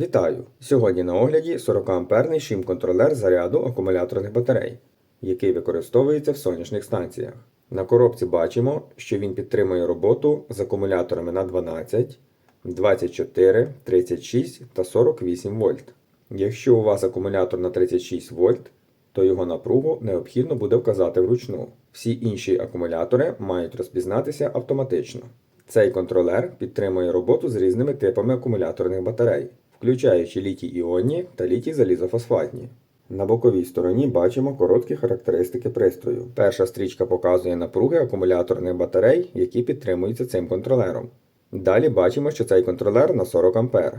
Вітаю! Сьогодні на огляді 40 амперний шим-контролер заряду акумуляторних батарей, який використовується в сонячних станціях. На коробці бачимо, що він підтримує роботу з акумуляторами на 12, 24, 36 та 48 вольт. Якщо у вас акумулятор на 36 вольт, то його напругу необхідно буде вказати вручну. Всі інші акумулятори мають розпізнатися автоматично. Цей контролер підтримує роботу з різними типами акумуляторних батарей, включаючи літій іонні та літій залізофосфатні. На боковій стороні бачимо короткі характеристики пристрою. Перша стрічка показує напруги акумуляторних батарей, які підтримуються цим контролером. Далі бачимо, що цей контролер на 40 А.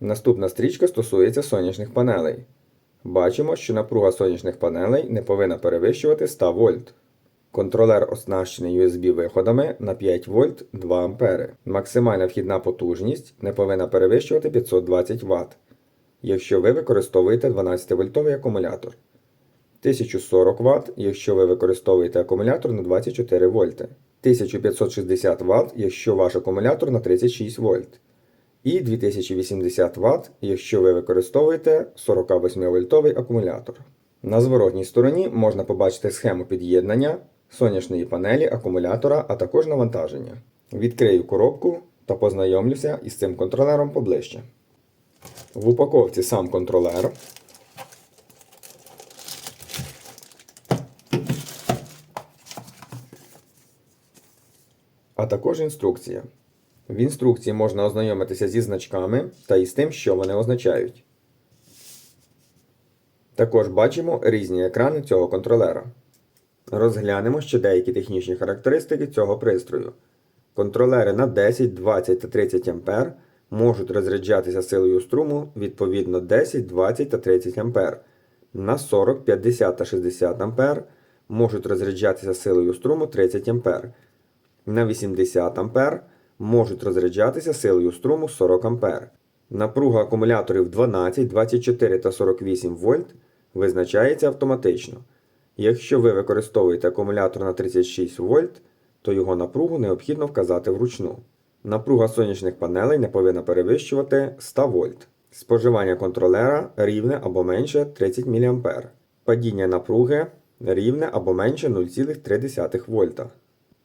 Наступна стрічка стосується сонячних панелей. Бачимо, що напруга сонячних панелей не повинна перевищувати 100 вольт. Контролер оснащений USB-виходами на 5 вольт 2 А. Максимальна вхідна потужність не повинна перевищувати 520 Вт, якщо ви використовуєте 12-вольтовий акумулятор. 1040 Вт, якщо ви використовуєте акумулятор на 24 вольти. 1560 Вт, якщо ваш акумулятор на 36 вольт. І 2080 Вт, якщо ви використовуєте 48-вольтовий акумулятор. На зворотній стороні можна побачити схему під'єднання сонячної панелі, акумулятора, а також навантаження. Відкрию коробку та познайомлюся із цим контролером поближче. В упаковці сам контролер. А також інструкція. В інструкції можна ознайомитися зі значками та із тим, що вони означають. Також бачимо різні екрани цього контролера. Розглянемо ще деякі технічні характеристики цього пристрою. Контролери на 10, 20 та 30 А можуть розряджатися силою струму відповідно 10, 20 та 30 А. На 40, 50 та 60 А можуть розряджатися силою струму 30 А. На 80 А можуть розряджатися силою струму 40 А. Напруга акумуляторів 12, 24 та 48 вольт визначається автоматично. Якщо ви використовуєте акумулятор на 36 вольт, то його напругу необхідно вказати вручну. Напруга сонячних панелей не повинна перевищувати 100 вольт. Споживання контролера рівне або менше 30 мА. Падіння напруги рівне або менше 0,3 вольта.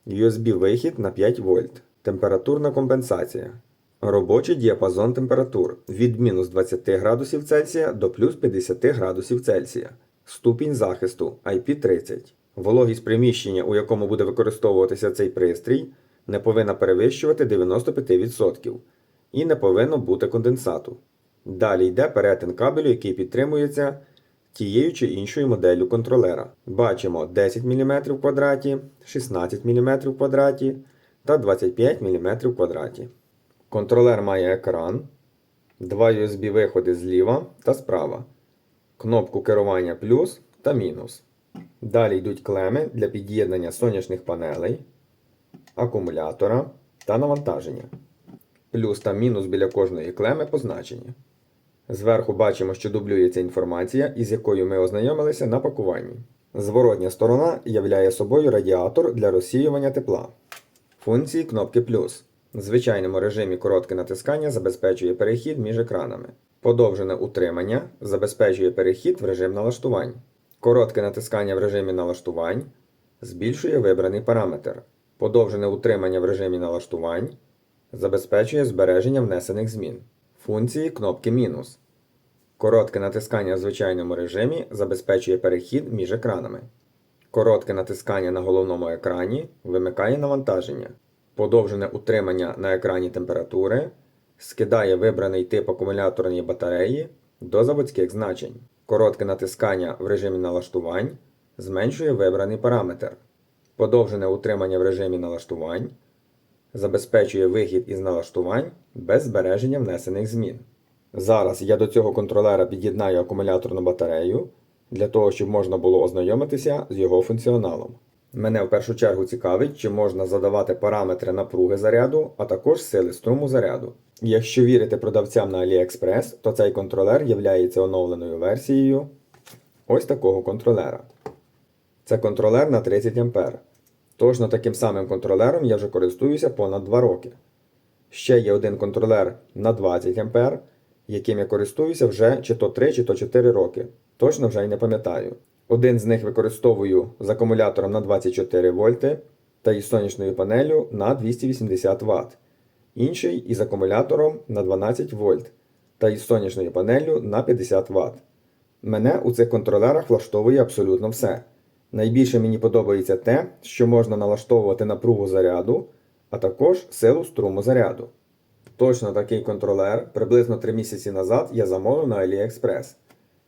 USB-вихід на 5 вольт. Температурна компенсація. Робочий діапазон температур від мінус 20 градусів Цельсія до плюс 50 градусів Цельсія. Ступінь захисту IP30. Вологість приміщення, у якому буде використовуватися цей пристрій, не повинна перевищувати 95% і не повинно бути конденсату. Далі йде перетин кабелю, який підтримується тією чи іншою моделлю контролера. Бачимо 10 мм в квадраті, 16 мм та 25 мм. Контролер має екран, два USB-виходи зліва та справа, кнопку керування плюс та мінус. Далі йдуть клеми для під'єднання сонячних панелей, акумулятора та навантаження. Плюс та мінус біля кожної клеми позначені. Зверху бачимо, що дублюється інформація, із якою ми ознайомилися на пакуванні. Зворотня сторона являє собою радіатор для розсіювання тепла. Функції кнопки плюс. В звичайному режимі коротке натискання забезпечує перехід між екранами. Подовжене утримання забезпечує перехід в режим налаштувань. Коротке натискання в режимі налаштувань збільшує вибраний параметр. Подовжене утримання в режимі налаштувань забезпечує збереження внесених змін. Функції кнопки мінус. Коротке натискання в звичайному режимі забезпечує перехід між екранами. Коротке натискання на головному екрані вимикає навантаження. Подовжене утримання на екрані температури скидає вибраний тип акумуляторної батареї до заводських значень. Коротке натискання в режимі налаштувань зменшує вибраний параметр. Подовжене утримання в режимі налаштувань забезпечує вихід із налаштувань без збереження внесених змін. Зараз я до цього контролера під'єднаю акумуляторну батарею для того, щоб можна було ознайомитися з його функціоналом. Мене в першу чергу цікавить, чи можна задавати параметри напруги заряду, а також сили струму заряду. Якщо вірити продавцям на AliExpress, то цей контролер є оновленою версією ось такого контролера. Це контролер на 30 А. Точно таким самим контролером я вже користуюся понад 2 роки. Ще є один контролер на 20 А, яким я користуюся вже чи то 3, чи то 4 роки. Точно вже й не пам'ятаю. Один з них використовую з акумулятором на 24 вольти та із сонячною панелью на 280 Вт. Інший із акумулятором на 12 вольт та із сонячною панелью на 50 Вт. Мене у цих контролерах влаштовує абсолютно все. Найбільше мені подобається те, що можна налаштовувати напругу заряду, а також силу струму заряду. Точно такий контролер приблизно 3 місяці назад я замовив на AliExpress.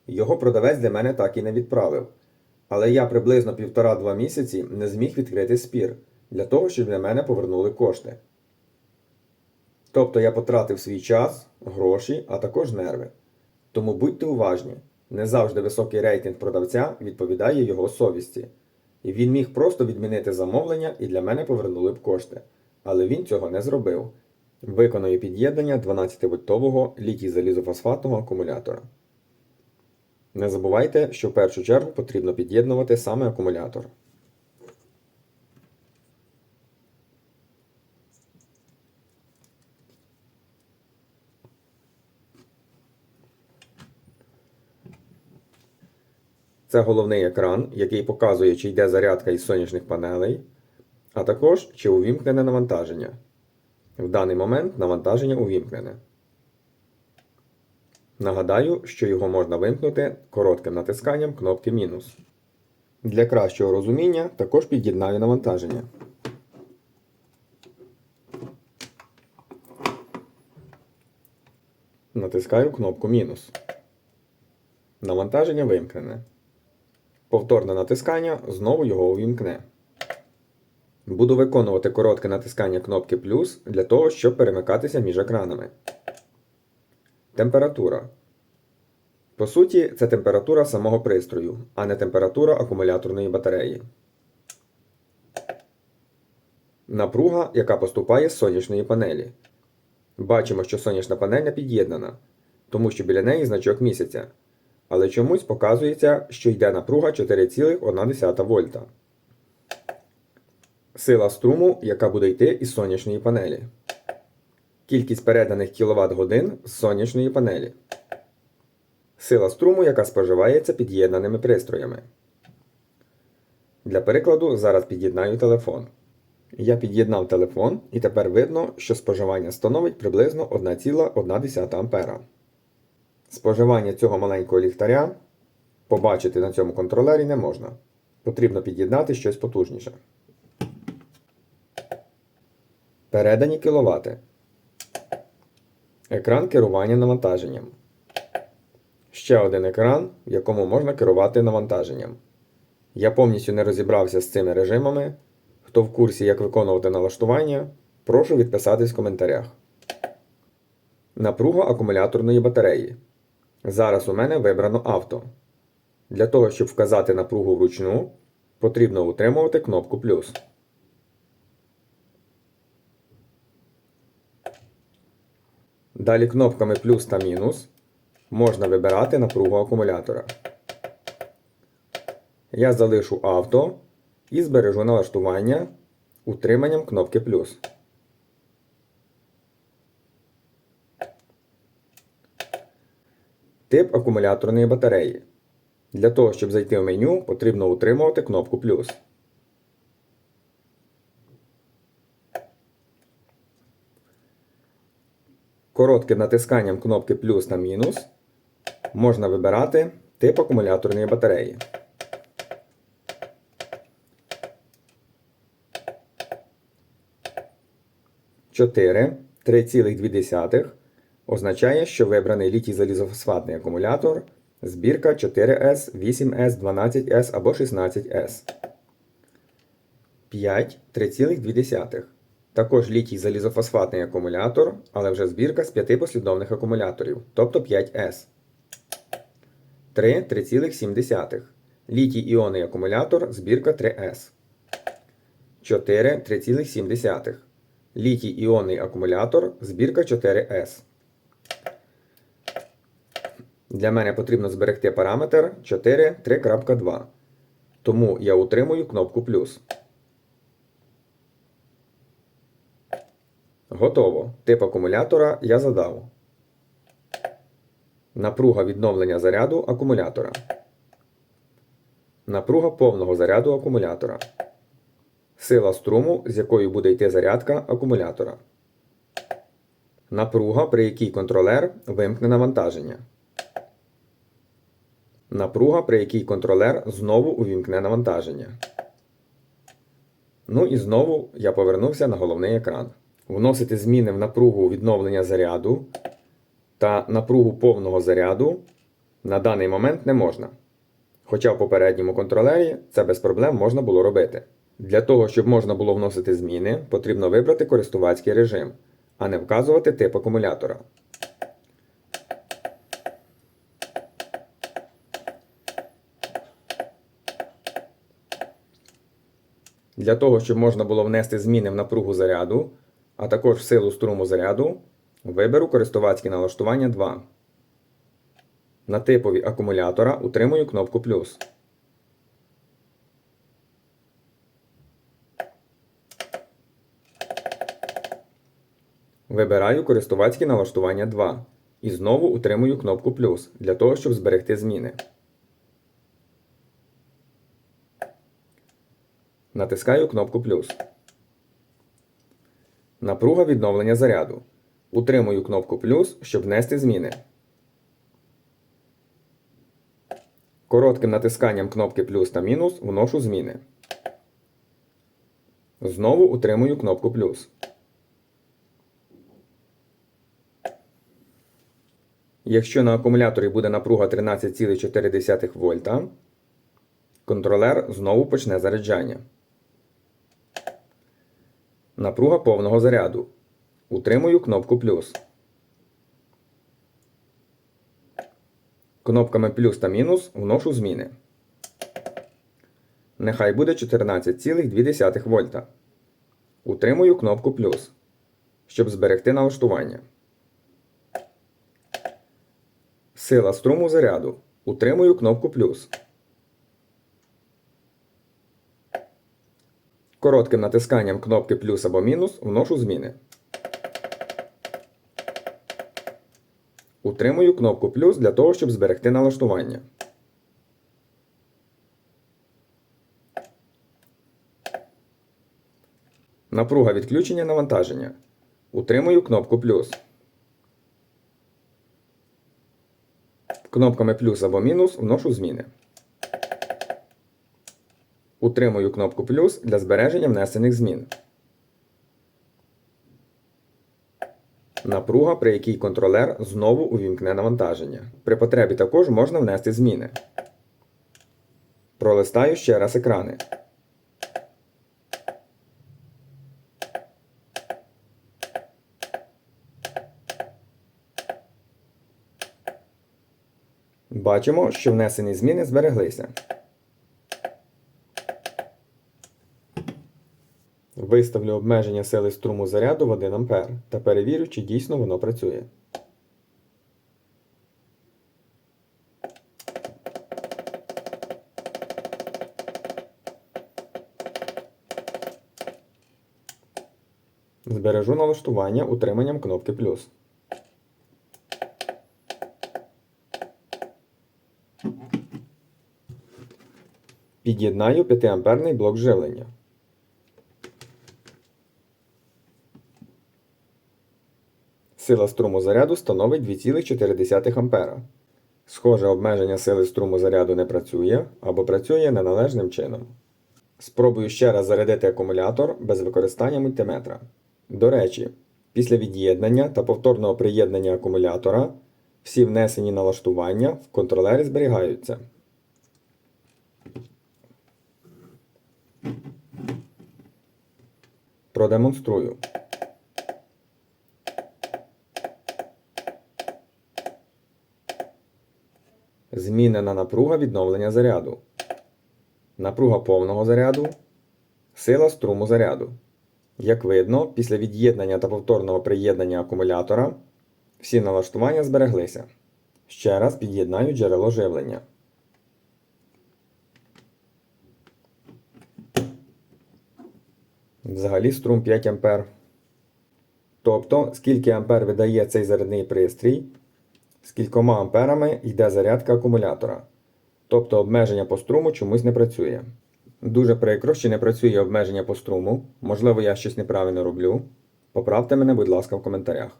Його продавець для мене так і не відправив. Але я приблизно 1,5-2 місяці не зміг відкрити спір для того, щоб для мене повернули кошти. Тобто я потратив свій час, гроші, а також нерви. Тому будьте уважні, не завжди високий рейтинг продавця відповідає його совісті. І він міг просто відмінити замовлення і для мене повернули б кошти. Але він цього не зробив. Виконую під'єднання 12-вольтового літій залізофосфатного акумулятора. Не забувайте, що в першу чергу потрібно під'єднувати саме акумулятор. Це головний екран, який показує, чи йде зарядка із сонячних панелей, а також чи увімкнене навантаження. В даний момент навантаження увімкнене. Нагадаю, що його можна вимкнути коротким натисканням кнопки мінус. Для кращого розуміння також під'єднаю навантаження. Натискаю кнопку мінус. Навантаження вимкнене. Повторне натискання знову його увімкне. Буду виконувати коротке натискання кнопки плюс для того, щоб перемикатися між екранами. Температура. По суті, це температура самого пристрою, а не температура акумуляторної батареї. Напруга, яка поступає з сонячної панелі. Бачимо, що сонячна панель не під'єднана, тому що біля неї значок місяця. Але чомусь показується, що йде напруга 4,1 вольта. Сила струму, яка буде йти із сонячної панелі. Кількість переданих кВт годин з сонячної панелі. Сила струму, яка споживається під'єднаними пристроями. Для прикладу, зараз під'єднаю телефон. Я під'єднав телефон і тепер видно, що споживання становить приблизно 1,1 А. Споживання цього маленького ліхтаря побачити на цьому контролері не можна. Потрібно під'єднати щось потужніше. Передані кіловати. Екран керування навантаженням. Ще один екран, в якому можна керувати навантаженням. Я повністю не розібрався з цими режимами. Хто в курсі, як виконувати налаштування, прошу відписатись в коментарях. Напруга акумуляторної батареї. Зараз у мене вибрано авто. Для того, щоб вказати напругу вручну, потрібно утримувати кнопку плюс. Далі кнопками плюс та мінус можна вибирати напругу акумулятора. Я залишу авто і збережу налаштування утриманням кнопки плюс. Тип акумуляторної батареї. Для того, щоб зайти в меню, потрібно утримувати кнопку плюс. Коротким натисканням кнопки плюс та мінус можна вибирати тип акумуляторної батареї. Чотири 3,2 означає, що вибраний літій залізофосфатний акумулятор збірка 4S, 8S, 12S або 16S. 5 3,2. Також літій залізофосфатний акумулятор, але вже збірка з 5 послідовних акумуляторів, тобто 5S. 3 3,7. Літій іонний акумулятор, збірка 3S. 4 3,7. Літій іонний акумулятор, збірка 4S. Для мене потрібно зберегти параметр 4 3.2. Тому я утримую кнопку плюс. Готово. Тип акумулятора я задав. Напруга відновлення заряду акумулятора. Напруга повного заряду акумулятора. Сила струму, з якою буде йти зарядка акумулятора. Напруга, при якій контролер вимкне навантаження. Напруга, при якій контролер знову увімкне навантаження. Ну і знову я повернувся на головний екран. Вносити зміни в напругу відновлення заряду та напругу повного заряду на даний момент не можна. Хоча в попередньому контролері це без проблем можна було робити. Для того, щоб можна було вносити зміни, потрібно вибрати користувацький режим, а не вказувати тип акумулятора. Для того, щоб можна було внести зміни в напругу заряду, а також силу струму заряду, виберу користувацькі налаштування 2. На типові акумулятора утримую кнопку плюс. Вибираю користувацькі налаштування 2 і знову утримую кнопку плюс для того, щоб зберегти зміни. Натискаю кнопку плюс. Напруга відновлення заряду. Утримую кнопку плюс, щоб внести зміни. Коротким натисканням кнопки плюс та мінус вношу зміни. Знову утримую кнопку плюс. Якщо на акумуляторі буде напруга 13,4 вольта, контролер знову почне заряджання. Напруга повного заряду. Утримую кнопку плюс. Кнопками плюс та мінус вношу зміни. Нехай буде 14,2 вольта. Утримую кнопку плюс, щоб зберегти налаштування. Сила струму заряду. Утримую кнопку плюс. Коротким натисканням кнопки плюс або мінус вношу зміни. Утримую кнопку плюс для того, щоб зберегти налаштування. Напруга відключення навантаження. Утримую кнопку плюс. Кнопками плюс або мінус вношу зміни. Утримую кнопку плюс для збереження внесених змін. Напруга, при якій контролер знову увімкне навантаження. При потребі також можна внести зміни. Пролистаю ще раз екрани. Бачимо, що внесені зміни збереглися. Виставлю обмеження сили струму заряду в 1 А та перевірю, чи дійсно воно працює. Збережу налаштування утриманням кнопки плюс. Під'єднаю 5-амперний блок живлення. Сила струму заряду становить 2,4 А. Схоже, обмеження сили струму заряду не працює або працює неналежним чином. Спробую ще раз зарядити акумулятор без використання мультиметра. До речі, після від'єднання та повторного приєднання акумулятора всі внесені налаштування в контролері зберігаються. Продемонструю. Змінена напруга відновлення заряду. Напруга повного заряду. Сила струму заряду. Як видно, після від'єднання та повторного приєднання акумулятора всі налаштування збереглися. Ще раз під'єднаю джерело живлення. Взагалі струм 5 А. Тобто, скільки ампер видає цей зарядний пристрій, з кількома амперами йде зарядка акумулятора. Тобто обмеження по струму чомусь не працює. Дуже прикро, що не працює обмеження по струму. Можливо, я щось неправильно роблю. Поправте мене, будь ласка, в коментарях.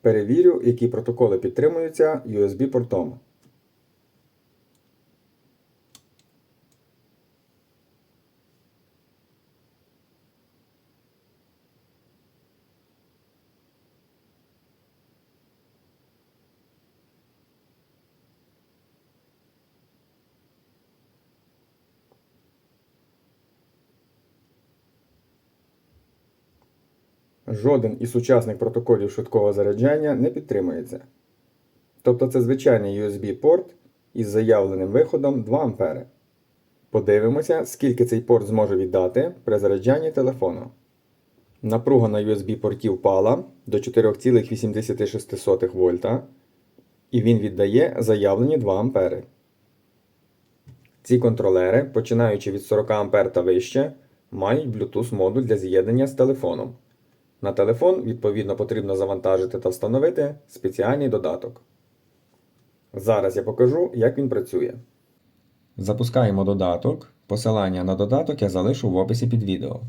Перевірю, які протоколи підтримуються USB-портом. Жоден із сучасних протоколів швидкого заряджання не підтримується. Тобто це звичайний USB-порт із заявленим виходом 2 А. Подивимося, скільки цей порт зможе віддати при заряджанні телефону. Напруга на USB-порті впала до 4,86 вольта, і він віддає заявлені 2 А. Ці контролери, починаючи від 40 А та вище, мають Bluetooth модуль для з'єднання з телефоном. На телефон, відповідно, потрібно завантажити та встановити спеціальний додаток. Зараз я покажу, як він працює. Запускаємо додаток. Посилання на додаток я залишу в описі під відео.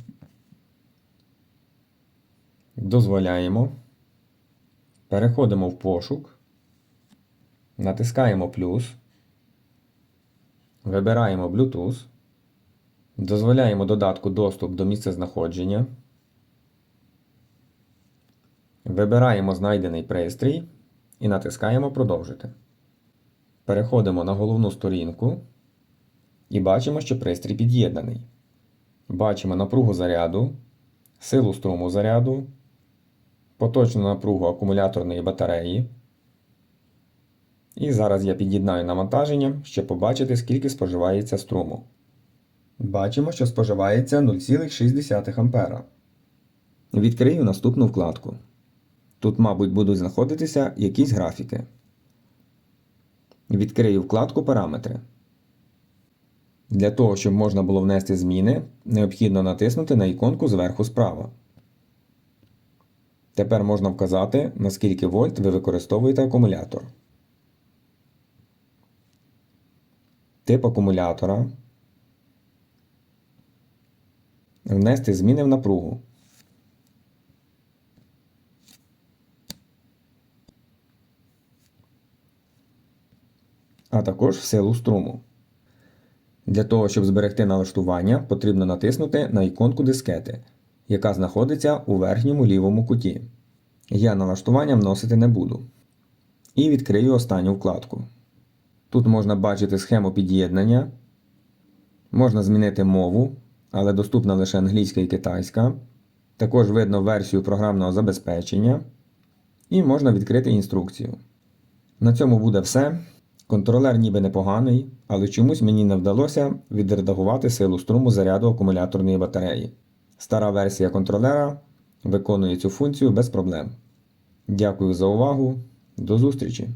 Дозволяємо. Переходимо в пошук. Натискаємо плюс. Вибираємо Bluetooth. Дозволяємо додатку доступ до місця знаходження. Вибираємо знайдений пристрій і натискаємо Продовжити. Переходимо на головну сторінку і бачимо, що пристрій під'єднаний. Бачимо напругу заряду, силу струму заряду, поточну напругу акумуляторної батареї. І зараз я під'єднаю навантаження, щоб побачити, скільки споживається струму. Бачимо, що споживається 0,6 А. Відкрию наступну вкладку. Тут, мабуть, будуть знаходитися якісь графіки. Відкрию вкладку Параметри. Для того, щоб можна було внести зміни, необхідно натиснути на іконку зверху справа. Тепер можна вказати, на скільки вольт ви використовуєте акумулятор. Тип акумулятора. Внести зміни в напругу. А також в силу струму. Для того, щоб зберегти налаштування, потрібно натиснути на іконку дискети, яка знаходиться у верхньому лівому куті. Я налаштування вносити не буду. І відкрию останню вкладку. Тут можна бачити схему під'єднання. Можна змінити мову, але доступна лише англійська і китайська. Також видно версію програмного забезпечення. І можна відкрити інструкцію. На цьому буде все. Контролер ніби непоганий, але чомусь мені не вдалося відредагувати силу струму заряду акумуляторної батареї. Стара версія контролера виконує цю функцію без проблем. Дякую за увагу. До зустрічі!